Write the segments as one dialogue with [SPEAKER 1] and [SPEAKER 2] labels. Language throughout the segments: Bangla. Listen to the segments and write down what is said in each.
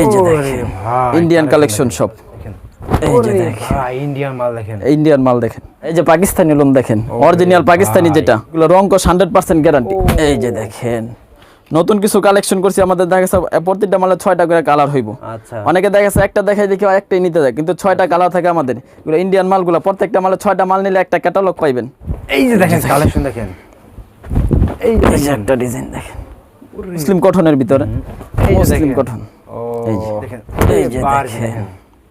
[SPEAKER 1] এই যে দেখেন। ইন্ডিয়ান কালেকশন সব। এই যে
[SPEAKER 2] ইন্ডিয়ান মাল দেখেন।
[SPEAKER 1] ইন্ডিয়ান মাল দেখেন। এই যে পাকিস্তানি লোন দেখেন। অরিজিনাল পাকিস্তানি যেটা। এগুলো রং কোশ হান্ড্রেড পার্সেন্ট গ্যারান্টি এই যে দেখেন। নতুন কিছু কালেকশন করছি আমাদের দেখা গেছে প্রত্যেকটা মালে ছয়টা করে কালার হইব।
[SPEAKER 2] আচ্ছা।
[SPEAKER 1] অনেকে দেখা গেছে একটা দেখাই দেখি একটাই নিতে যায়। কিন্তু ছয়টা কালার থাকে আমাদের। এগুলো ইন্ডিয়ান মালগুলো প্রত্যেকটা মালে ছয়টা মাল নিলে একটা ক্যাটালগ পাইবেন।
[SPEAKER 2] এই যে দেখেন কালেকশন দেখেন। এই যে
[SPEAKER 1] একটা ডিজাইন দেখেন। মুসলিম কটনের ভিতরে। মুসলিম। কটন এই যে।
[SPEAKER 2] দেখেন
[SPEAKER 1] এই যে
[SPEAKER 2] বার
[SPEAKER 1] দেখেন।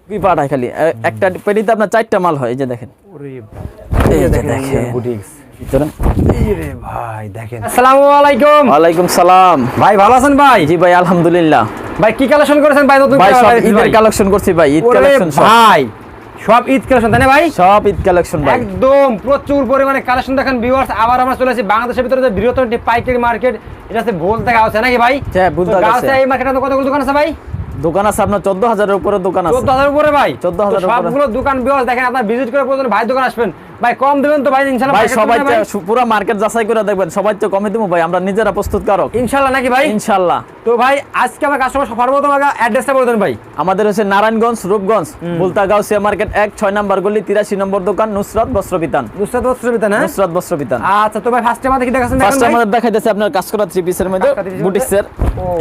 [SPEAKER 1] কি পাঠায় খালি একটা পেটিতে আপনার চারটা মাল হয় এই যে দেখেন। এই
[SPEAKER 2] এই
[SPEAKER 1] যে
[SPEAKER 2] দেখেন
[SPEAKER 1] দেখেন।
[SPEAKER 2] বুটিক্স
[SPEAKER 1] ভিতরে।
[SPEAKER 2] এই রে ভাই দেখেন। আসসালামু আলাইকুম।
[SPEAKER 1] ওয়ালাইকুম সালাম।
[SPEAKER 2] ভাই ভালো আছেন ভাই?
[SPEAKER 1] জি ভাই আলহামদুলিল্লাহ।
[SPEAKER 2] ভাই কি কালেকশন করেছেন ভাই নতুন
[SPEAKER 1] ভাই সব ঈদের কালেকশন করছি ভাই ঈদ কালেকশন
[SPEAKER 2] ভাই সব ঈদ কালেকশন তাই না ভাই?
[SPEAKER 1] সব ঈদ কালেকশন ভাই।
[SPEAKER 2] একদম প্রচুর পরিমাণে কালেকশন দেখেন ভিউয়ার্স আবার আমরা চলে আসি বাংলাদেশের ভিতরে যে বৃহত্তম পাইকারি মার্কেট এটা ভুল দেখা আছে নাকি ভাই?
[SPEAKER 1] হ্যাঁ,
[SPEAKER 2] এই মার্কেটে কতগুলো দোকান আছে ভাই?
[SPEAKER 1] দোকান আছে আপনার চোদ্দ হাজারের উপরে দোকান আছে।
[SPEAKER 2] চোদ্দ হাজার উপরে ভাই? চোদ্দ
[SPEAKER 1] হাজার
[SPEAKER 2] সবগুলো দোকান ভিউয়ার্স দেখেন আপনার ভিজিট করে প্রয়োজন ভাই দোকান আসবেন। ভাই কম দেবেন তো ভাই ইনশাআল্লাহ
[SPEAKER 1] ভাই সবাই? পুরো মার্কেট যাচাই করে দেখবেন। সবাই তো কমে দেবো ভাই আমরা নিজেরা প্রস্তুত কারক
[SPEAKER 2] ইনশাআল্লাহ নাকি ভাই?
[SPEAKER 1] ইনশাল্লাহ
[SPEAKER 2] তো ভাই আজকে আমার কাস্টমার সর্বপ্রথম আগে অ্যাড্রেসটা বলে দেন ভাই।
[SPEAKER 1] আমাদের হচ্ছে নারায়ণগঞ্জ রূপগঞ্জ বুলতা গাউসিয়া মার্কেট এক ছয় নম্বর গলি তিরাশি নম্বর দোকান নুসরাত বস্ত্রবিতান।
[SPEAKER 2] নুসরাত বস্ত্রবিতা না
[SPEAKER 1] নুসরাত বস্ত্রবিতান।
[SPEAKER 2] আচ্ছা তো ভাই ফার্স্ট আমাদের কি দেখাচ্ছেন?
[SPEAKER 1] ফার্স্ট? আমাদের দেখাইতেছে আপনার কাজ করা থ্রি পিসের মধ্যে বুটিক্সের।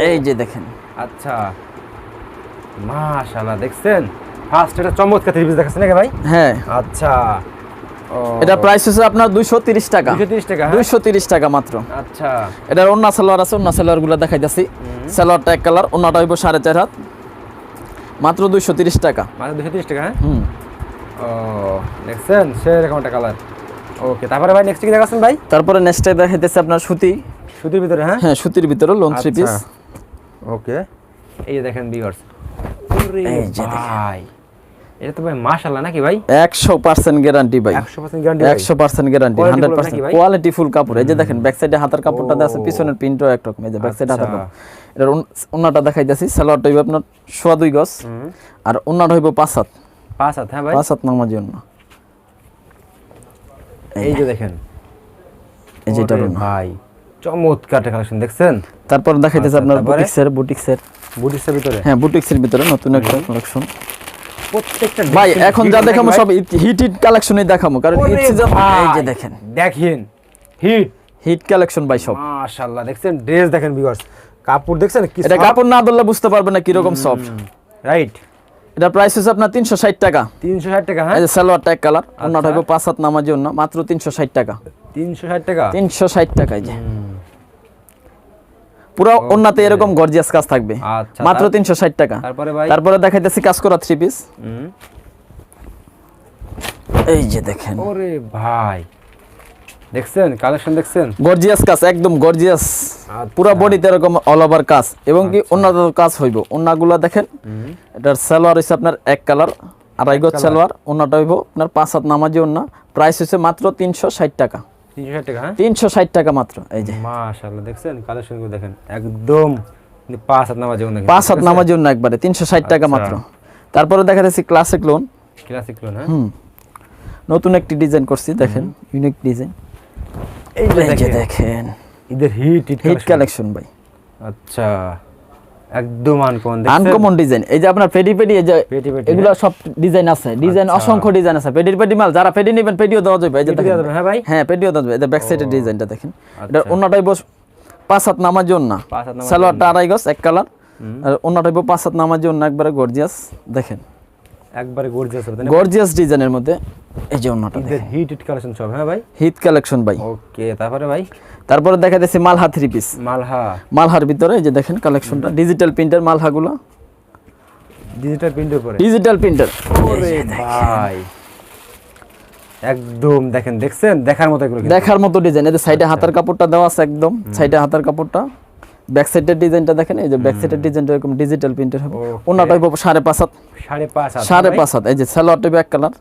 [SPEAKER 1] এই যে দেখেন।
[SPEAKER 2] আচ্ছা। মাশাআল্লাহ দেখছেন? ফার্স্ট এটা চমৎকার থ্রি পিস দেখাচ্ছেন নাকি ভাই?
[SPEAKER 1] হ্যাঁ।
[SPEAKER 2] আচ্ছা।
[SPEAKER 1] এটা প্রাইস হচ্ছে আপনার দুইশো তিরিশ টাকা।
[SPEAKER 2] 230 টাকা, হ্যাঁ?
[SPEAKER 1] দুইশো তিরিশ টাকা মাত্র।
[SPEAKER 2] আচ্ছা।
[SPEAKER 1] এটার অন্য সালোয়ার আছে অন্য সালোয়ারগুলো দেখাইতেছি সালোয়ারটা এক কালার অন্যটা হইব সাড়ে চার হাত। মাত্র দুইশো তিরিশ টাকা।
[SPEAKER 2] মানে দুশো তিরিশ টাকা হ্যাঁ?
[SPEAKER 1] হুম।
[SPEAKER 2] ও দেখছেন? সেরকম একটা কালার। ওকে তারপরে ভাই নেক্সট কি দেখাচ্ছেন ভাই?
[SPEAKER 1] তারপরে নেক্সটে দেখাইতেছে আপনার সুতি।
[SPEAKER 2] সুতির ভিতরে হ্যাঁ?
[SPEAKER 1] হ্যাঁ সুতির ভিতরে লোন থ্রি পিস।
[SPEAKER 2] ওকে এই দেখেন ভিউয়ার্স। ভাই। এটা তো ভাই মাশাআল্লাহ নাকি ভাই?
[SPEAKER 1] একশো পার্সেন্ট গ্যারান্টি ভাই।
[SPEAKER 2] 100% গ্যারান্টি
[SPEAKER 1] একশো percent guarantee
[SPEAKER 2] Quality
[SPEAKER 1] hundred
[SPEAKER 2] full
[SPEAKER 1] percent
[SPEAKER 2] নাকি ভাই?
[SPEAKER 1] কোয়ালিটি ফুল কাপড়। এই যে দেখেন ব্যাক সাইডে হাতার কাপড়টা আছে পিছনের প্রিন্টও একরকম এই যে ব্যাক সাইডে হাতার
[SPEAKER 2] আচ্ছা।
[SPEAKER 1] এটার অন্যটা দেখাইতেছি। সালোয়ারটা হইব আপনার সোয়া দুই গজ। আর অন্যটা হইব পাঁচ হাত।
[SPEAKER 2] পাঁচ হাত হ্যাঁ ভাই?
[SPEAKER 1] পাঁচ হাত নামাজি অন্য
[SPEAKER 2] এই যে দেখেন।
[SPEAKER 1] এই যেটা
[SPEAKER 2] ভাই। চমৎকার কালেকশন দেখছেন?
[SPEAKER 1] তারপর দেখাইতেছে
[SPEAKER 2] আচ্ছা,
[SPEAKER 1] আপনার? বুটিক্সের বুটিক্সের।
[SPEAKER 2] ভিতরে?
[SPEAKER 1] হ্যাঁ বুটিক্সের ভিতরে নতুন একটা কালেকশন
[SPEAKER 2] প্রত্যেকটা
[SPEAKER 1] ভাই এখন যা দেখাবো সব হিট হিট কালেকশনই দেখাবো কারণ এই যে দেখেন।
[SPEAKER 2] দেখেন হিট
[SPEAKER 1] হিট কালেকশন ভাই সব।
[SPEAKER 2] মাশাআল্লাহ দেখছেন? ড্রেস দেখেন ভিউয়ার্স কাপড় দেখছেন? কি
[SPEAKER 1] এটা কাপড় না ধরলে বুঝতে পারবেন না কীরকম সফট
[SPEAKER 2] রাইট
[SPEAKER 1] এটা প্রাইস হচ্ছে আপনার তিনশো ষাট টাকা।
[SPEAKER 2] 360 টাকা হ্যাঁ?
[SPEAKER 1] এই যে সালোয়ার ট্যাগ কালার অন্যটা
[SPEAKER 2] আচ্ছা।
[SPEAKER 1] পাঁচ হাত নামার জন্য মাত্র তিনশো ষাট টাকা।
[SPEAKER 2] 360 টাকা?
[SPEAKER 1] তিনশো ষাট টাকায় যে। পুরো অন্যতে এরকম গর্জিয়াস কাজ থাকবে।
[SPEAKER 2] আচ্ছা,
[SPEAKER 1] মাত্র
[SPEAKER 2] তার-
[SPEAKER 1] তিনশো ষাট টাকা।
[SPEAKER 2] তারপরে ভাই?
[SPEAKER 1] তারপরে দেখাইতেছি কাজ করা থ্রি পিস
[SPEAKER 2] হুম।
[SPEAKER 1] এই যে দেখেন।
[SPEAKER 2] ওরে ভাই। দেখছেন? কালেকশন দেখছেন?
[SPEAKER 1] গর্জিয়াস কাজ একদম গর্জিয়াস
[SPEAKER 2] আচ্ছা।
[SPEAKER 1] পুরো বডিতে এরকম অল ওভার কাজ। এবং কি অন্যত কাজ হইব। অন্যগুলো দেখেন এটার সালোয়ার হচ্ছে আপনার এক কালার আড়াই গজ সালোয়ার অন্যটা হইব আপনার পাঁচ হাত নামাজি অন্য। প্রাইস হচ্ছে মাত্র তিনশো ষাট টাকা।
[SPEAKER 2] 360 টাকা হ্যাঁ?
[SPEAKER 1] তিনশো ষাট টাকা মাত্র এই যে।
[SPEAKER 2] মাশাআল্লাহ দেখছেন? কালেকশনগুলো দেখেন একদম পাঁচ হাত নামাজ দেখেন
[SPEAKER 1] পাঁচ হাত নামার জন্য একবারে তিনশো ষাট টাকা
[SPEAKER 2] আচ্ছা।
[SPEAKER 1] মাত্র। তারপরে দেখা যাচ্ছে ক্লাসিক লোন
[SPEAKER 2] ক্লাসিক লোন হ্যাঁ?
[SPEAKER 1] হুম। নতুন একটি ডিজাইন করছি দেখেন ইউনিক ডিজাইন
[SPEAKER 2] এই যে দেখেন।
[SPEAKER 1] দেখেন
[SPEAKER 2] ঈদের হিট হিট
[SPEAKER 1] হিট কালেকশন ভাই।
[SPEAKER 2] আচ্ছা একদম আনকমন
[SPEAKER 1] আনকমন ডিজাইন এই যে আপনার পেডি পেডি এই যে
[SPEAKER 2] পেটি পেটি,
[SPEAKER 1] এগুলো সব ডিজাইন আছে। ডিজাইন। অসংখ্য ডিজাইন আছে। পেডির পেডি মাল যারা পেডি নেবেন পেডিও দেওয়া যাবে। এই যে দেখেন।
[SPEAKER 2] হ্যাঁ ভাই?
[SPEAKER 1] হ্যাঁ পেডিও দেওয়া যাবে। এটা ব্যাক সাইডের ডিজাইনটা দেখেন। এটা
[SPEAKER 2] আচ্ছা।
[SPEAKER 1] অন্যটাই বস পাঁচ হাত নামার জন্য।
[SPEAKER 2] পাঁচ হাত নামার
[SPEAKER 1] সালোয়ারটা আড়াই গজ এক কালার আর অন্যটাই পাঁচ হাত নামার জন্য একবারে গর্জিয়াস দেখেন।
[SPEAKER 2] একবারে গর্জিয়াস হবে?
[SPEAKER 1] গর্জিয়াস ডিজাইনের মধ্যে এই যে অন্যটা
[SPEAKER 2] হিট হিট কালেকশন সব হ্যাঁ ভাই?
[SPEAKER 1] হিট কালেকশন ভাই।
[SPEAKER 2] ওকে তারপরে ভাই?
[SPEAKER 1] তারপরে দেখা যাচ্ছে মালহা থ্রি পিস
[SPEAKER 2] মালহা।
[SPEAKER 1] মালহার ভিতরে এই যে দেখেন কালেকশনটা ডিজিটাল প্রিন্টার মালহাগুলো।
[SPEAKER 2] ডিজিটাল প্রিন্টের উপরে?
[SPEAKER 1] ডিজিটাল প্রিন্টার
[SPEAKER 2] ওরে ভাই। একদম দেখেন দেখছেন? দেখার মতো এগুলো
[SPEAKER 1] দেখার মতো ডিজাইন এদের সাইডে হাতার কাপড়টা দেওয়া আছে একদম। সাইডে হাতার কাপড়টা। ব্যাক সাইডের ডিজাইনটা দেখেন এই যে ব্যাক সাইডের ডিজাইনটা এরকম ডিজিটাল প্রিন্টের হবে। হইব সাড়ে পাঁচ হাত।
[SPEAKER 2] সাড়ে পাঁচ হাত
[SPEAKER 1] সাড়ে পাঁচ হাত এই যে সালোয়ারটা কালার।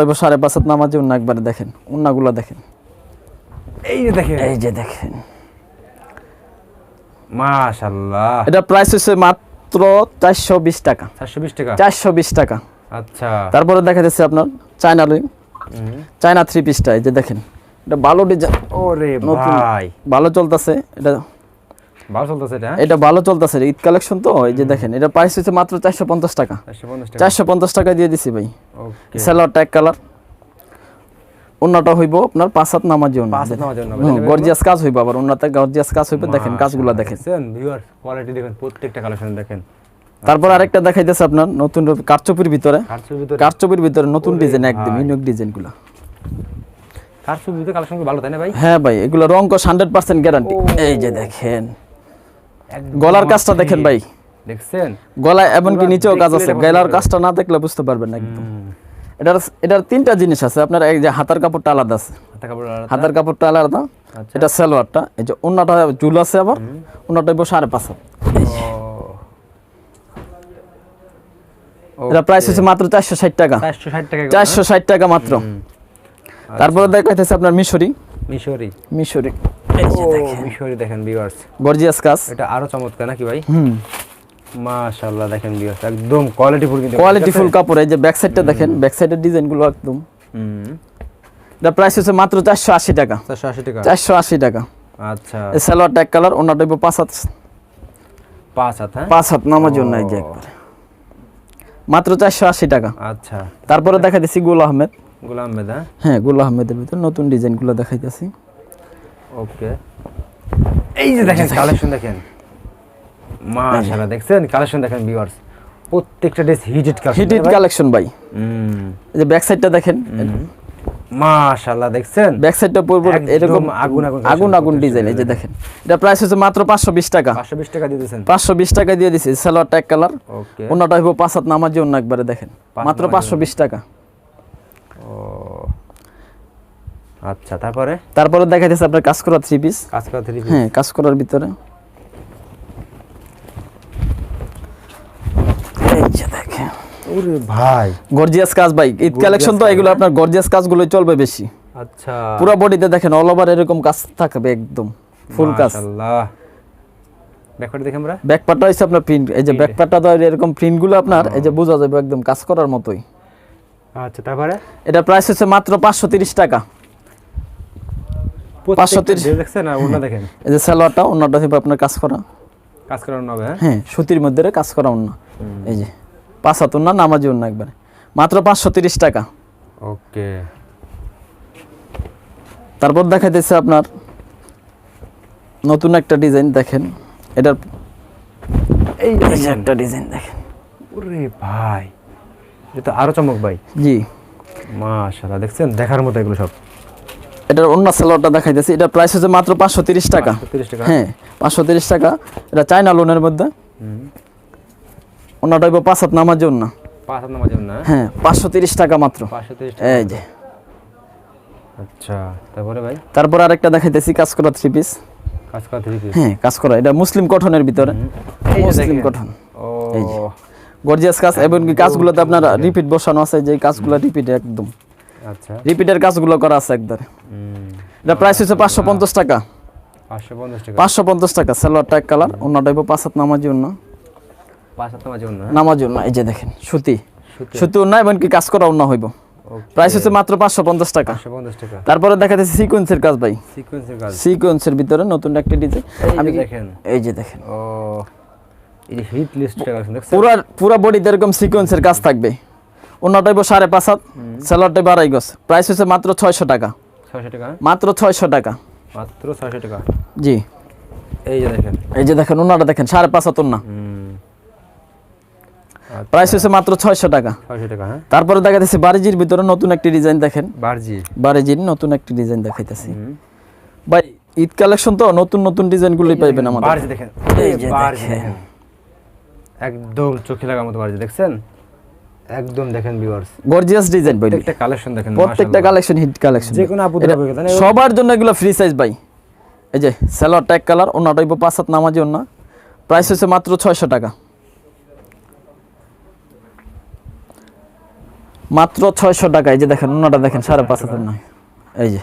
[SPEAKER 1] হইব সাড়ে পাঁচ হাত নামাজে একবারে দেখেন দেখেন।
[SPEAKER 2] এই যে দেখেন।
[SPEAKER 1] এই যে দেখেন।
[SPEAKER 2] মাশাআল্লাহ।
[SPEAKER 1] এটা প্রাইস হচ্ছে মাত্র চারশো বিশ টাকা।
[SPEAKER 2] চারশো বিশ টাকা? আচ্ছা।
[SPEAKER 1] তারপরে দেখা যাচ্ছে আপনার চায়না
[SPEAKER 2] হুম।
[SPEAKER 1] চায়না থ্রি পিসটা এই যে দেখেন। এটা ভালো ডিজাইন
[SPEAKER 2] ওরে। ভাই।
[SPEAKER 1] ভালো চলতেছে। এটা
[SPEAKER 2] ভালো চলতেছে এটা হ্যাঁ?
[SPEAKER 1] এটা ভালো চলতেছে ঈদ কালেকশন তো এই যে দেখেন এটা প্রাইস হচ্ছে মাত্র চারশো পঞ্চাশ টাকা।
[SPEAKER 2] চারশো পঞ্চাশ টাকা।
[SPEAKER 1] দিয়ে দিছি ভাই।
[SPEAKER 2] ওকে
[SPEAKER 1] সেলার ট্যাগ কালার অন্যটা হইব আপনার পাঁচ হাত নামার জন্য? গর্জিয়াস কাজ হইব আবার অন্যতে গর্জিয়াস কাজ হইবে দেখেন কাজগুলো দেখেন।
[SPEAKER 2] ভিউয়ার কোয়ালিটি দেখেন প্রত্যেকটা কালেকশন দেখেন।
[SPEAKER 1] তারপর আরেকটা দেখাইতেছে আপনার নতুন কারচুপির ভিতরে। কারচুপির ভিতরে নতুন ডিজাইন একদম। ইউনিক ডিজাইনগুলো
[SPEAKER 2] কারচুর ভিতরে কালেকশন ভালো তাই না ভাই?
[SPEAKER 1] হ্যাঁ ভাই এগুলো রং কস গ্যারান্টি এই যে দেখেন। গলার কাজটা দেখেন ভাই।
[SPEAKER 2] দেখছেন?
[SPEAKER 1] গলায় এমনকি নিচেও কাজ আছে গলার কাজটা না দেখলে বুঝতে পারবেন না একদম এটার এটার তিনটা জিনিস আছে আপনার এই যে হাতার কাপড়টা আলাদা আছে। হাতার কাপড়টা আলাদা
[SPEAKER 2] আচ্ছা।
[SPEAKER 1] এটা সালোয়ারটা এই যে অন্যটা চুল আছে আবার অন্যটা হইব সাড়ে পাঁচ
[SPEAKER 2] ও।
[SPEAKER 1] এটা প্রাইস হচ্ছে মাত্র চারশো ষাট টাকা।
[SPEAKER 2] চারশো ষাট টাকা
[SPEAKER 1] মাত্র। তারপরে দেখাইতেছে আপনার মিশরি?
[SPEAKER 2] মিশরি।
[SPEAKER 1] মিশরি।
[SPEAKER 2] ও মিশরি দেখেন ভিউয়ার্স
[SPEAKER 1] গর্জিয়াস কাজ।
[SPEAKER 2] এটা আরও চমৎকার নাকি ভাই?
[SPEAKER 1] হুম।
[SPEAKER 2] মাশাআল্লাহ দেখেন ভিউয়ার্স একদম কোয়ালিটি কিন্তু
[SPEAKER 1] কোয়ালিটি কাপড় এই যে ব্যাক সাইডটা দেখেন ব্যাক সাইডের ডিজাইনগুলো একদম।
[SPEAKER 2] হুম।
[SPEAKER 1] এটা প্রাইস হচ্ছে মাত্র চারশো আশি টাকা।
[SPEAKER 2] চারশো আশি টাকা?
[SPEAKER 1] চারশো আশি টাকা।
[SPEAKER 2] আচ্ছা।
[SPEAKER 1] এই সালোয়ার ট্যাগ কালার পাঁচ হাত।
[SPEAKER 2] পাঁচ হাত হ্যাঁ?
[SPEAKER 1] পাঁচ হাত নামার জন্য এই যে একবারে। মাত্র চারশো আশি টাকা।
[SPEAKER 2] আচ্ছা।
[SPEAKER 1] তারপরে দেখা দিচ্ছি গুল আহমেদ।
[SPEAKER 2] গোলাম আহমেদ হ্যাঁ?
[SPEAKER 1] হ্যাঁ গুল আহমেদের ভিতর নতুন ডিজাইনগুলো দেখাইতেছি।
[SPEAKER 2] ওকে। এই যে দেখেন কালেকশন দেখেন। মাশাআল্লাহ দেখছেন? কালেকশন দেখেন ভিউয়ার্স প্রত্যেকটা dress hitted collection
[SPEAKER 1] hit collection ভাই?
[SPEAKER 2] হুম।
[SPEAKER 1] যে ব্যাক সাইডটা দেখেন।
[SPEAKER 2] মাশাআল্লাহ দেখছেন?
[SPEAKER 1] ব্যাক সাইডটা পুরো এরকম
[SPEAKER 2] আগুন আগুন
[SPEAKER 1] আগুন আগুন ডিজাইন এই যে দেখেন। এটা প্রাইস হচ্ছে মাত্র পাঁচশো বিশ টাকা।
[SPEAKER 2] পাঁচশো বিশ টাকা দিয়ে দিয়েছেন।
[SPEAKER 1] পাঁচশো বিশ টাকা দিয়ে দিছি সালোয়ার ট্যাগ কালার
[SPEAKER 2] ওকে।
[SPEAKER 1] অন্যটা হইব পাঁচ হাত নামার জন্য একবারে দেখেন। মাত্র
[SPEAKER 2] নামার
[SPEAKER 1] পাঁচশো বিশ টাকা
[SPEAKER 2] ও আচ্ছা তারপরে?
[SPEAKER 1] তারপরে দেখাইতেছে আপনার কাজ করা থ্রি পিস
[SPEAKER 2] কাজ করা থ্রি পিস
[SPEAKER 1] হ্যাঁ কাজ করার ভিতরে। এই যে দেখেন।
[SPEAKER 2] ওরে ভাই।
[SPEAKER 1] গর্জিয়াস কাজ ভাই। ঈদ কালেকশন তো এগুলো আপনার গর্জিয়াস কাজগুলো চলবে বেশি।
[SPEAKER 2] আচ্ছা।
[SPEAKER 1] পুরো বডিতে দেখেন অল ওভার এরকম কাজ থাকবে একদম। ফুল কাজ।
[SPEAKER 2] মাশাআল্লাহ। ব্যাকওয়ার্ড দেখে আমরা।
[SPEAKER 1] ব্যাকপার্টটা হচ্ছে আপনার প্রিন্ট এই যে ব্যাকপার্টটা তো এরকম প্রিন্টগুলো আপনার এই যে বোঝা যাবে একদম কাজ করার মতোই।
[SPEAKER 2] আচ্ছা তারপরে?
[SPEAKER 1] এটা প্রাইস হচ্ছে মাত্র পাঁচশো তিরিশ টাকা।
[SPEAKER 2] পাঁচশো
[SPEAKER 1] 530
[SPEAKER 2] তিরিশ দেখছেন আর ওটা দেখেন।
[SPEAKER 1] এই যে সালোয়ারটা অন্যটা হবে আপনার কাজ করা।
[SPEAKER 2] কাজ করানো হবে হ্যাঁ?
[SPEAKER 1] হ্যাঁ সুতির মধ্যে কাজ করা অন্য এই যে পাঁচ হাত অন্য নামাজি অন্য একবারে। মাত্র পাঁচশো তিরিশ টাকা।
[SPEAKER 2] ওকে।
[SPEAKER 1] তারপর দেখাইতেছে আপনার নতুন একটা ডিজাইন দেখেন। এটার
[SPEAKER 2] এই
[SPEAKER 1] এই একটা ডিজাইন দেখেন।
[SPEAKER 2] ওরে ভাই এটা আরও চমক ভাই।
[SPEAKER 1] জি।
[SPEAKER 2] মাশাআল্লাহ দেখছেন? দেখার মতো এগুলো সব।
[SPEAKER 1] এটার অন্য সালোয়ারটা দেখাইতেছি। এটার প্রাইস হচ্ছে মাত্র পাঁচশো তিরিশ টাকা।
[SPEAKER 2] 530 টাকা।
[SPEAKER 1] হ্যাঁ পাঁচশো তিরিশ টাকা। এটা চায়না লোনের মধ্যে। অন্যটা হইব পাঁচ হাত নামার জন্য।
[SPEAKER 2] না
[SPEAKER 1] হ্যাঁ পাঁচশো তিরিশ টাকা মাত্র। এই যে।
[SPEAKER 2] আচ্ছা তারপরে ভাই?
[SPEAKER 1] তারপর আরেকটা দেখাইতেছি কাজ করা থ্রি পিস
[SPEAKER 2] কাজ করা থ্রি পিস
[SPEAKER 1] হ্যাঁ কাজ করা এটা মুসলিম কটনের ভিতরে। মুসলিম। কটন।
[SPEAKER 2] ও।
[SPEAKER 1] এই যে। গর্জিয়াস কাজ এবং কাজগুলোতে আপনার রিপিট বসানো আছে যে কাজগুলো রিপিট একদম।
[SPEAKER 2] আচ্ছা।
[SPEAKER 1] রিপিটের কাজগুলো করা আছে একবারে।
[SPEAKER 2] হুম।
[SPEAKER 1] এটা প্রাইস হচ্ছে পাঁচশো পঞ্চাশ টাকা।
[SPEAKER 2] পাঁচশো পঞ্চাশ টাকা।
[SPEAKER 1] পাঁচশো পঞ্চাশ টাকা সালোয়ার ট্যাগ কালার অন্যটা হইব পাঁচ হাত নামার জন্য নামার জন্য এই যে দেখেন সুতি।
[SPEAKER 2] সুতি।
[SPEAKER 1] অন্য এবং কি কাজ করা অন্য হইব। প্রাইস হচ্ছে মাত্র পাঁচশো পঞ্চাশ টাকা।
[SPEAKER 2] টাকা।
[SPEAKER 1] তারপরে দেখা যাচ্ছে সিকোয়েন্সের কাজ ভাই।
[SPEAKER 2] সিকোয়েন্সের কাজ।
[SPEAKER 1] সিকোয়েন্সের ভিতরে নতুন একটা ডিজাইন আমি
[SPEAKER 2] দেখেন।
[SPEAKER 1] এই যে দেখেন। পুরা পুরা বডিতে এরকম সিকোয়েন্সের কাজ থাকবে। অন্যটা হইব সাড়ে পাঁচ হাত সালোয়ারটা হইব আড়াই গজ। প্রাইস হচ্ছে মাত্র ছয়শো টাকা।
[SPEAKER 2] ছয়শো টাকা?
[SPEAKER 1] মাত্র ছয়শো টাকা।
[SPEAKER 2] মাত্র ছয়শো টাকা?
[SPEAKER 1] জি।
[SPEAKER 2] এই যে দেখেন।
[SPEAKER 1] এই যে দেখেন ওনাটা দেখেন সাড়ে পাঁচ হাত না
[SPEAKER 2] আচ্ছা,
[SPEAKER 1] প্রাইস হচ্ছে মাত্র ছয়শো টাকা।
[SPEAKER 2] হ্যাঁ?
[SPEAKER 1] তারপরে দেখাইতেছি বারিজির ভিতরে নতুন একটি ডিজাইন দেখেন।
[SPEAKER 2] বারজি।
[SPEAKER 1] বারিজির নতুন একটি ডিজাইন দেখাইতেছি। ভাই ঈদ কালেকশন তো নতুন নতুন ডিজাইন ডিজাইনগুলোই পাইবেন আমাদের।
[SPEAKER 2] বারজি দেখেন।
[SPEAKER 1] এই
[SPEAKER 2] এই
[SPEAKER 1] যে দেখেন।
[SPEAKER 2] দেখেন। একদম চোখে লাগার মতো বারজি দেখছেন? একদম দেখেন ভিউয়ার্স
[SPEAKER 1] গর্জিয়াস ডিজাইন ভাই।
[SPEAKER 2] প্রত্যেকটা কালেকশন দেখেন
[SPEAKER 1] প্রত্যেকটা কালেকশন হিট কালেকশন
[SPEAKER 2] যে কোনো আপুদের হবে
[SPEAKER 1] সবার জন্য এগুলো ফ্রি সাইজ ভাই। এই যে সেলর ট্যাগ কালার ওনাটা হইব পাঁচ হাত নামাজি অন্য প্রাইস হচ্ছে মাত্র ছয়শো টাকা। মাত্র ছয়শো টাকা এই যে দেখেন ওনাটা দেখেন সাড়ে পাঁচ হাতের নয়। এই যে।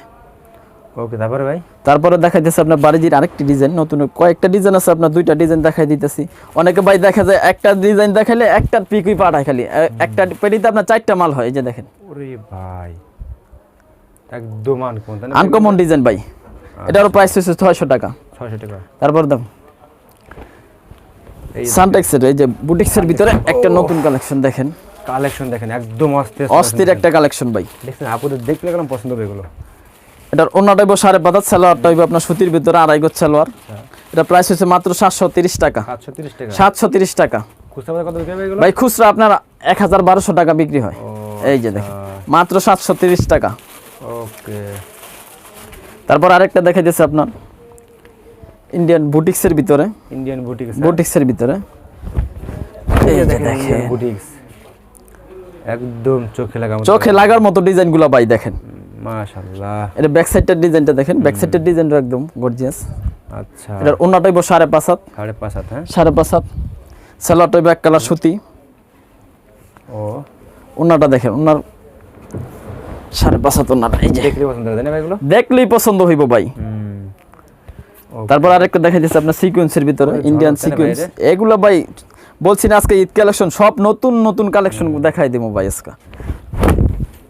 [SPEAKER 2] ওকে তারপরে ভাই?
[SPEAKER 1] তারপরে দেখাইতেছে আপনার বাড়িজির আরেকটি ডিজাইন নতুন কয়েকটা ডিজাইন আছে আপনার দুইটা ডিজাইন দেখাই দিতেছি। অনেকে ভাই দেখা যায় একটা ডিজাইন দেখাইলে একটা পিকুই পাঠায় খালি। একটা পেটিতে আপনার চারটা মাল হয় এই যে দেখেন।
[SPEAKER 2] ওরে ভাই একদম আনকমন
[SPEAKER 1] আনকমন ডিজাইন ভাই। এটারও প্রাইস হচ্ছে ছয়শো টাকা।
[SPEAKER 2] ছয়শো টাকা।
[SPEAKER 1] তারপর দাম। সানটেক্সের এই যে বুটিক্সের ভিতরে একটা নতুন কালেকশন দেখেন।
[SPEAKER 2] কালেকশন দেখেন একদম অস্থির
[SPEAKER 1] অস্থির একটা কালেকশন ভাই।
[SPEAKER 2] দেখছেন আপুদের দেখলে কেমন পছন্দ হবে এগুলো?
[SPEAKER 1] এটার অন্যটা হইব সাড়ে পাতার সালোয়ারটা হইব আপনার সুতির ভিতরে আড়াই গজ সালোয়ার। এটা প্রাইস হচ্ছে মাত্র সাতশো তিরিশ টাকা।
[SPEAKER 2] সাতশো তিরিশ টাকা?
[SPEAKER 1] ভাই খুচরা আপনার এক হাজার বারোশো টাকা বিক্রি হয়। এই যে দেখেন মাত্র সাতশো তিরিশ টাকা।
[SPEAKER 2] ওকে।
[SPEAKER 1] তারপর আরেকটা দেখা যাচ্ছে আপনার ইন্ডিয়ান বুটিক্সের ভিতরে।
[SPEAKER 2] ইন্ডিয়ান বুটিক
[SPEAKER 1] বুটিক্সের ভিতরে। এই যে দেখেন
[SPEAKER 2] বুটিক্স একদম চোখে লাগা
[SPEAKER 1] চোখে লাগার মতো ডিজাইনগুলো ভাই দেখেন।
[SPEAKER 2] মাশাআল্লাহ।
[SPEAKER 1] এটা ব্যাক সাইডের ডিজাইনটা দেখেন ব্যাক সাইডের ডিজাইনটা একদম গর্জিয়াস
[SPEAKER 2] আচ্ছা।
[SPEAKER 1] এটার সাড়ে পাঁচ হাত।
[SPEAKER 2] সাড়ে পাঁচ হাত হ্যাঁ?
[SPEAKER 1] সাড়ে পাঁচ হাত। সালোয়ারটা হইব এক কালার সুতি।
[SPEAKER 2] ও।
[SPEAKER 1] ওনাটা দেখেন ওনার সাড়ে পাঁচ হাত ওনাটা এই যে।
[SPEAKER 2] দেখলে পছন্দ হবে না ভাই এগুলো?
[SPEAKER 1] দেখলেই পছন্দ হইব ভাই। তারপর আরেকটা দেখা যাচ্ছে আপনার সিকোয়েন্সের ভিতরে ইন্ডিয়ান সিকোয়েন্স এগুলো ভাই বলছি না আজকে ঈদ কালেকশন সব নতুন নতুন কালেকশন দেখাই দেবো ভাই আজকে।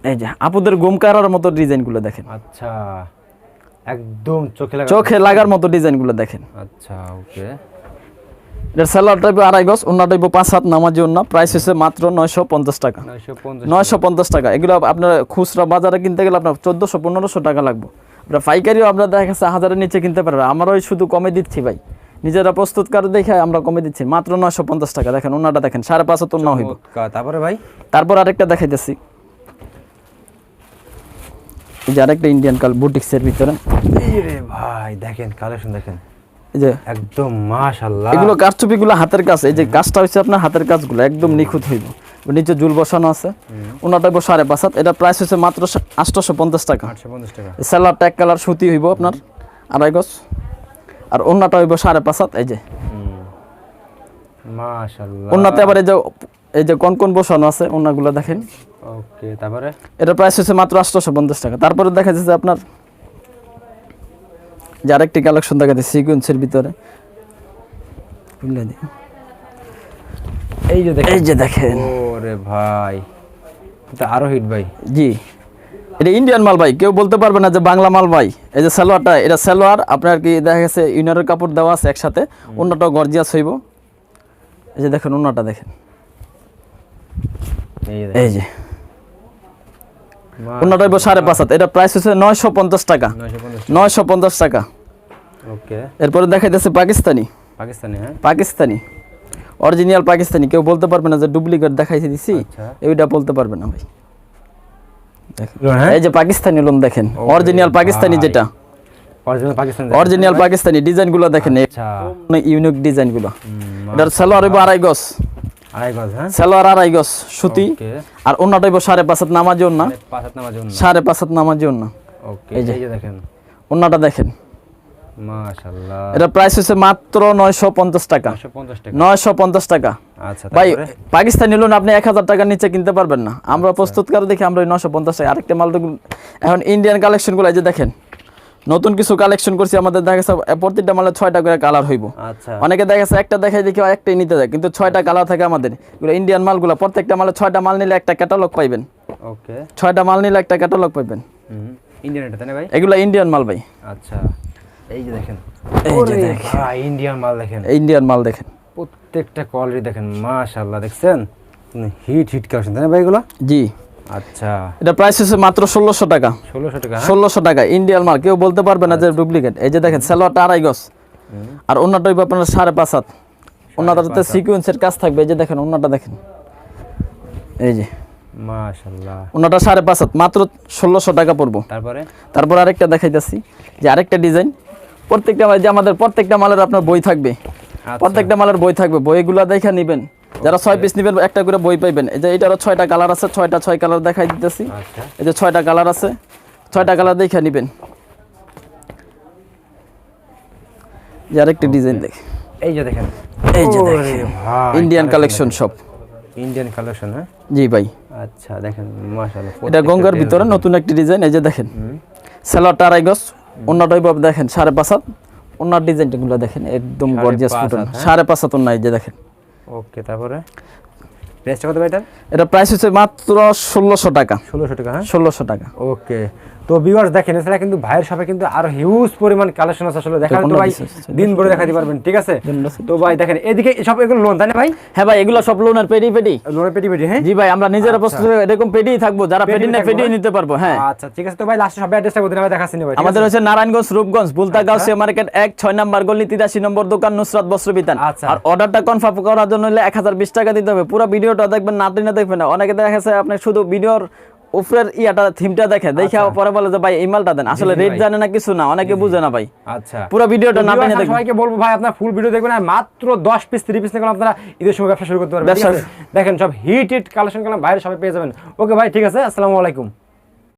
[SPEAKER 1] এই যে আপুদের মতো ডিজাইনগুলো দেখেন।
[SPEAKER 2] আচ্ছা একদম চোখে লাগা
[SPEAKER 1] চোখে লাগার মতো ডিজাইনগুলো দেখেন।
[SPEAKER 2] আচ্ছা ওকে।
[SPEAKER 1] এটার স্যালার টাইপ আড়াই গজ অন্য টাইপ পাঁচ হাত নামাজি অন্য প্রাইস হচ্ছে মাত্র নয়শো পঞ্চাশ টাকা।
[SPEAKER 2] নয়শো পঞ্চাশ
[SPEAKER 1] টাকা। এগুলো আপনার খুচরা বাজারে কিনতে গেলে আপনার চোদ্দোশো পনেরোশো টাকা লাগবে। আপনার পাইকারিও আপনার দেখা গেছে হাজারের নিচে কিনতে পারবে আমারও শুধু কমে দিচ্ছি ভাই। নিজেরা প্রস্তুতকার দেখে আমরা কমে দিচ্ছি। মাত্র নয়শো পঞ্চাশ টাকা। দেখেন ওনাটা দেখেন সাড়ে পাঁচ হাত না হইব।
[SPEAKER 2] তারপরে ভাই?
[SPEAKER 1] তারপর আরেকটা দেখাইতেছি। এই যে আরেকটা ইন্ডিয়ান কাল বুটিক্সের ভিতরে।
[SPEAKER 2] রে ভাই দেখেন কালেকশন দেখেন।
[SPEAKER 1] এই যে
[SPEAKER 2] একদম মাশাআল্লাহ।
[SPEAKER 1] এগুলো কারচুপিগুলো হাতের কাজ এই যে কাজটা হচ্ছে আপনার হাতের কাজগুলো একদম নিখুঁত হইব। নিচে জুল বসানো আছে। ওনাটা হইব সাড়ে পাঁচ হাত। এটা প্রাইস হচ্ছে মাত্র আটশোশো পঞ্চাশ টাকা। স্যালাডটা এক কালার সুতি হইব আপনার আড়াই গজ। আর অন্যটা হইব সাড়ে পাঁচ হাত এই যে। অন্যতে আবার এই যে এই যে কোন কোন বসানো আছে অন্যগুলো দেখেন।
[SPEAKER 2] ওকে তারপরে?
[SPEAKER 1] এটা প্রাইস হচ্ছে মাত্র আটশোশো পঞ্চাশ টাকা। তারপরে দেখা যাচ্ছে আপনার যে আরেকটি কালেকশন দেখা যাচ্ছে সিকুয়েন্সের ভিতরে।
[SPEAKER 2] এই যে দেখেন।
[SPEAKER 1] এই যে দেখেন।
[SPEAKER 2] ওরে ভাই এটা আরও হিট ভাই।
[SPEAKER 1] জি। এটা ইন্ডিয়ান মাল ভাই কেউ বলতে পারবে না যে বাংলা মাল ভাই। এই যে সালোয়ারটা এটা সালোয়ার আপনার কি দেখা গেছে ইউনারের কাপড় দেওয়া আছে একসাথে অন্যটাও গর্জিয়াস হইব। এই যে দেখেন অন্যটা দেখেন।
[SPEAKER 2] এই যে।
[SPEAKER 1] অন্যটা হইব সাড়ে পাঁচ হাত এটা প্রাইস হচ্ছে নয়শো পঞ্চাশ টাকা।
[SPEAKER 2] নয়শো পঞ্চাশ
[SPEAKER 1] টাকা।
[SPEAKER 2] ওকে।
[SPEAKER 1] এরপরে দেখা যাচ্ছে পাকিস্তানি।
[SPEAKER 2] পাকিস্তানি হ্যাঁ?
[SPEAKER 1] পাকিস্তানি। অরিজিনাল পাকিস্তানি। কেউ বলতে পারবে না যে ডুপ্লিকেট দেখাইছে দিছি।
[SPEAKER 2] আচ্ছা।
[SPEAKER 1] এইটা বলতে পারবে না ভাই।
[SPEAKER 2] হ্যাঁ?
[SPEAKER 1] এই যে পাকিস্তানি লোন দেখেন। অরিজিনাল পাকিস্তানি যেটা।
[SPEAKER 2] অরিজিনাল পাকিস্তান
[SPEAKER 1] অরিজিনাল পাকিস্তানি ডিজাইনগুলো দেখেন।
[SPEAKER 2] আচ্ছা।
[SPEAKER 1] ইউনিক ডিজাইনগুলো এটার সালোয়ার হইব আড়াই গজ। সালোয়ার আড়াই গজ সুতি। আর অন্যটা হইব সাড়ে পাঁচ হাত নামাজি অন্য সাড়ে পাঁচ হাত নামাজি অন্য এই যে।
[SPEAKER 2] দেখেন।
[SPEAKER 1] অন্যটা দেখেন। এটা প্রাইস হচ্ছে মাত্র নয়শো পঞ্চাশ টাকা।
[SPEAKER 2] নয়শো পঞ্চাশ টাকা।
[SPEAKER 1] নয়শো
[SPEAKER 2] আচ্ছা
[SPEAKER 1] ভাই পাকিস্তানি লোন আপনি এক হাজার টাকার নিচে কিনতে পারবেন না। আমরা প্রস্তুতকার দেখি আমরা নশো পঞ্চাশ। টাকা আরেকটা মাল এখন ইন্ডিয়ান কালেকশনগুলো এই যে দেখেন। নতুন কিছু কালেকশন করছি আমাদের দেখা গেছে প্রত্যেকটা মালে ছয়টা করে কালার হইব।
[SPEAKER 2] আচ্ছা।
[SPEAKER 1] অনেকে দেখা গেছে একটা দেখাই দেখি একটাই নিতে যায় কিন্তু ছয়টা কালার থাকে আমাদের। ইন্ডিয়ান মালগুলো প্রত্যেকটা মালে ছয়টা মাল নিলে একটা ক্যাটালগ পাইবেন।
[SPEAKER 2] ওকে।
[SPEAKER 1] ছয়টা মাল নিলে একটা ক্যাটালগ পাইবেন।
[SPEAKER 2] ইন্ডিয়ান এটা তাই ভাই?
[SPEAKER 1] এগুলো ইন্ডিয়ান মাল ভাই।
[SPEAKER 2] আচ্ছা এই যে দেখেন।
[SPEAKER 1] এই যে দেখেন।
[SPEAKER 2] ইন্ডিয়ান মাল দেখেন।
[SPEAKER 1] ইন্ডিয়ান মাল দেখেন।
[SPEAKER 2] প্রত্যেকটা কোয়ালিটি দেখেন মাশাআল্লাহ দেখছেন? হিট হিট কালেকশন তাই না ভাই এগুলো?
[SPEAKER 1] জি।
[SPEAKER 2] আচ্ছা।
[SPEAKER 1] এটা প্রাইস হচ্ছে মাত্র ষোলোশো টাকা।
[SPEAKER 2] ষোলোশো টাকা?
[SPEAKER 1] ষোলোশো টাকা ইন্ডিয়ান মাল কেউ বলতে পারবে না যে ডুপ্লিকেট এই যে দেখেন সালোয়ারটা আড়াই গজ। আর অন্যটা হইব আপনার সাড়ে পাঁচ হাত। অন্যটাতে সিকুয়েন্সের কাজ থাকবে এই যে দেখেন অন্যটা দেখেন। এই যে।
[SPEAKER 2] মাশাআল্লাহ।
[SPEAKER 1] সাড়ে পাঁচ হাত মাত্র ষোলোশো টাকা পড়ব।
[SPEAKER 2] তারপরে?
[SPEAKER 1] তারপর আরেকটা দেখাইতেছি যে আরেকটা ডিজাইন প্রত্যেকটা যে আমাদের প্রত্যেকটা মালের আপনার বই থাকবে।
[SPEAKER 2] আচ্ছা।
[SPEAKER 1] প্রত্যেকটা মালের বই থাকবে বইগুলো দেখে নেবেন। যারা ছয় পিস নেবেন একটা করে বই পাইবেন। এই যে এটারও ছয়টা কালার আছে ছয়টা ছয় কালার দেখাই দিতেছি।
[SPEAKER 2] আচ্ছা।
[SPEAKER 1] এই যে ছয়টা কালার আছে ছয়টা কালার দেখে নেবেন। যে আরেকটি ডিজাইন দেখ।
[SPEAKER 2] এই যে দেখেন।
[SPEAKER 1] এই যে দেখেন। ইন্ডিয়ান কালেকশন সব
[SPEAKER 2] ইন্ডিয়ান কালেকশন হ্যাঁ?
[SPEAKER 1] জি ভাই।
[SPEAKER 2] আচ্ছা দেখেন মাশাআল্লাহ
[SPEAKER 1] এটা গঙ্গার ভিতরে নতুন একটি ডিজাইন এই যে দেখেন। স্যালোয়ারটা আড়াই গজ অন্যটাই ভাবে দেখেন সাড়ে পাঁচ হাত। অন্যার ডিজাইনগুলো দেখেন একদম
[SPEAKER 2] সাড়ে
[SPEAKER 1] গর্জিয়াস ফুটন।
[SPEAKER 2] হ্যাঁ?
[SPEAKER 1] সাড়ে পাঁচ হাত অন্য এই যে দেখেন।
[SPEAKER 2] ওকে তারপরে? প্রাইসটা কত ভাই এটা
[SPEAKER 1] এটা প্রাইস হচ্ছে মাত্র ষোলোশো টাকা।
[SPEAKER 2] ষোলোশো টাকা হ্যাঁ?
[SPEAKER 1] ষোলোশো টাকা।
[SPEAKER 2] ওকে। তো ভিউয়ার্স দেখেন এছাড়া কিন্তু ভাইয়ের শপে কিন্তু আরও হিউজ পরিমাণ কালেকশন আছে আসলে। দেখান তো ভাই দিন ভরে দেখাতে পারবেন ঠিক আছে? তো ভাই দেখেন এদিকে সব এগুলো লোন তাই না ভাই?
[SPEAKER 1] হ্যাঁ ভাই এগুলো সব লোনের পেডি পেডি।
[SPEAKER 2] লোনের পেটি পেটি হ্যাঁ?
[SPEAKER 1] জি ভাই আমরা নিজেরা প্রস্তুত করে এরকম পেডি থাকব যারা
[SPEAKER 2] পেডি
[SPEAKER 1] পেডি না পেডি নিতে পারব হ্যাঁ।
[SPEAKER 2] আচ্ছা ঠিক আছে। তো ভাই লাস্টে সব অ্যাড্রেসটা বলতে আমি দেখাচ্ছি ভাই
[SPEAKER 1] আমাদের হচ্ছে নারায়ণগঞ্জ রূপগঞ্জ বুলতা গাউসিয়া মার্কেট এক ছয় নম্বর গলি তিরাশি নম্বর দোকান নুসরাত বস্ত্র বিতান।
[SPEAKER 2] আচ্ছা।
[SPEAKER 1] আর অর্ডারটা কনফার্ম করার জন্য হলে এক হাজার বিশ টাকা দিতে হবে। পুরো ভিডিওটা দেখবেন না দেখবেন না। অনেকে দেখা যাচ্ছে আপনি শুধু ভিডিওর উপরের ইয়াটা থিমটা দেখে দেখে পরে বলে যে ভাই এই মালটা দেন। আসলে রেট জানে না কিছু না অনেকে বুঝে না ভাই।
[SPEAKER 2] আচ্ছা।
[SPEAKER 1] পুরো ভিডিওটা না টেনে দেখবেন
[SPEAKER 2] সবাইকে বলব ভাই আপনারা ফুল ভিডিও দেখবেন আর মাত্র 10 পিস 30 পিস নিলে আপনারা ঈদের সময় ব্যবসা শুরু করতে পারবেন? দেখেন সব হিট হিট কালেকশন করলাম বাইরে সবাই পেয়ে যাবেন। ওকে ভাই ঠিক আছে আসসালামু আলাইকুম।